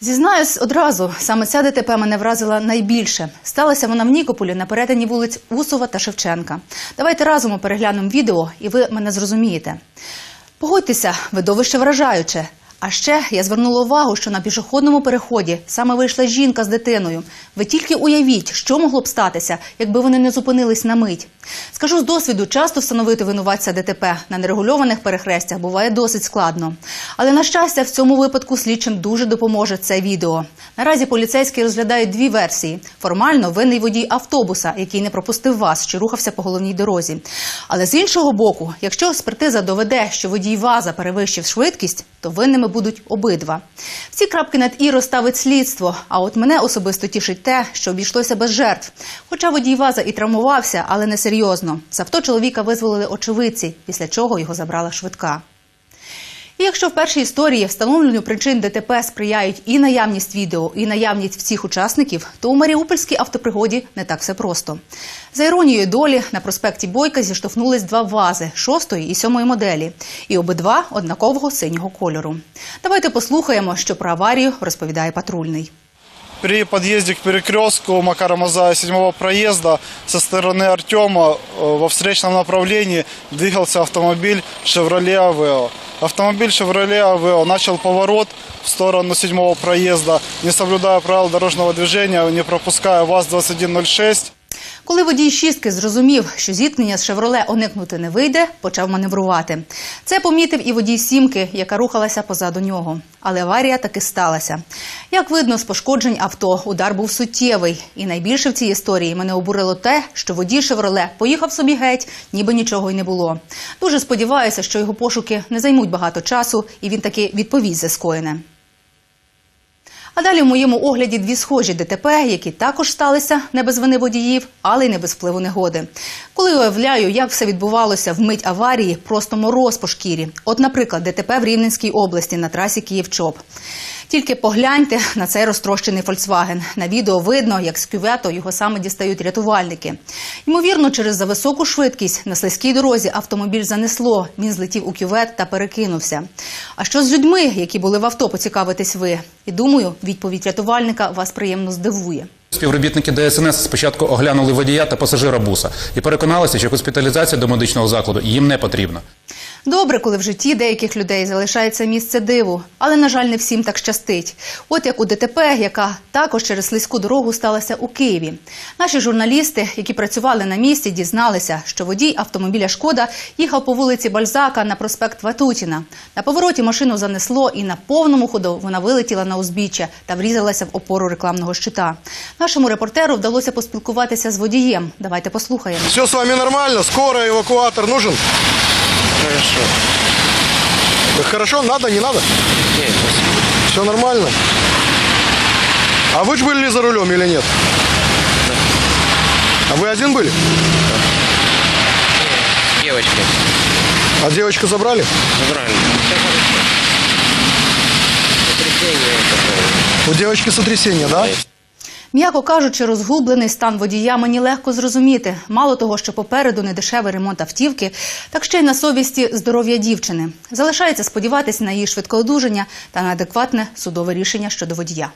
Зізнаюсь одразу, саме ця ДТП мене вразила найбільше. Сталася вона в Нікополі на перетині вулиць Усова та Шевченка. Давайте разом переглянемо відео, і ви мене зрозумієте. Погодьтеся, видовище вражаюче. А ще я звернула увагу, що на пішохідному переході саме вийшла жінка з дитиною. Ви тільки уявіть, що могло б статися, якби вони не зупинились на мить. Скажу з досвіду, часто встановити винуватця ДТП на нерегульованих перехрестях буває досить складно. Але на щастя, в цьому випадку слідчим дуже допоможе це відео. Наразі поліцейські розглядають дві версії: формально винний водій автобуса, який не пропустив вас, що рухався по головній дорозі. Але з іншого боку, якщо експертиза доведе, що водій ваза перевищив швидкість, то винними будуть обидва. Всі крапки над і розставить слідство. А от мене особисто тішить те, що обійшлося без жертв. Хоча водій ваза і травмувався, але не серйозно. З авто чоловіка визволили очевидці, після чого його забрала швидка. І якщо в першій історії встановленню причин ДТП сприяють і наявність відео, і наявність всіх учасників, то у Маріупольській автопригоді не так все просто. За іронією долі на проспекті Бойка зіштовхнулись два вази шостої і сьомої моделі, і обидва однакового синього кольору. Давайте послухаємо, що про аварію розповідає патрульний. При подъезде к перекрестку Макара Мазая 7 проезда со стороны Артема э, во встречном направлении двигался автомобиль «Шевроле Авео». Автомобиль «Шевроле Авео» начал поворот в сторону седьмого проезда, не соблюдая правил дорожного движения, не пропуская ВАЗ-2106. Коли водій шістки зрозумів, що зіткнення з «Шевроле» уникнути не вийде, почав маневрувати. Це помітив і водій сімки, яка рухалася позаду нього. Але аварія таки сталася. Як видно, з пошкоджень авто удар був суттєвий. І найбільше в цій історії мене обурило те, що водій «Шевроле» поїхав собі геть, ніби нічого й не було. Дуже сподіваюся, що його пошуки не займуть багато часу, і він таки відповість за скоєне. А далі в моєму огляді дві схожі ДТП, які також сталися не без вини водіїв, але й не без впливу негоди. Коли уявляю, як все відбувалося в мить аварії, просто мороз по шкірі. От, наприклад, ДТП в Рівненській області на трасі Київ-Чоп. Тільки погляньте на цей розтрощений Фольксваген. На відео видно, як з кювету його саме дістають рятувальники. Ймовірно, через зависоку швидкість на слизькій дорозі автомобіль занесло. Він злетів у кювет та перекинувся. А що з людьми, які були в авто, поцікавитесь ви? І думаю, відповідь рятувальника вас приємно здивує. Співробітники ДСНС спочатку оглянули водія та пасажира буса і переконалися, що госпіталізація до медичного закладу їм не потрібна. Добре, коли в житті деяких людей залишається місце диву, але на жаль, не всім так щастить. От як у ДТП, яка також через слизьку дорогу сталася у Києві. Наші журналісти, які працювали на місці, дізналися, що водій автомобіля Шкода їхав по вулиці Бальзака на проспект Ватутіна. На повороті машину занесло, і на повному ходу вона вилетіла на узбіччя та врізалася в опору рекламного щита. Нашому репортеру вдалося поспілкуватися з водієм. Давайте послухаємо. Все с вами нормально? Скорая, эвакуатор нужен? Хорошо. Так хорошо, надо, не надо? Нет, спасибо. Все нормально? А вы же были за рулем или нет? А вы один были? С девочкой. А девочку забрали? Забрали. Все хорошо. Потрясение такое. У девочки сотрясение, да? М'яко кажучи, розгублений стан водія мені легко зрозуміти. Мало того, що попереду недешевий ремонт автівки, так ще й на совісті здоров'я дівчини. Залишається сподіватися на її швидке одужання та на адекватне судове рішення щодо водія.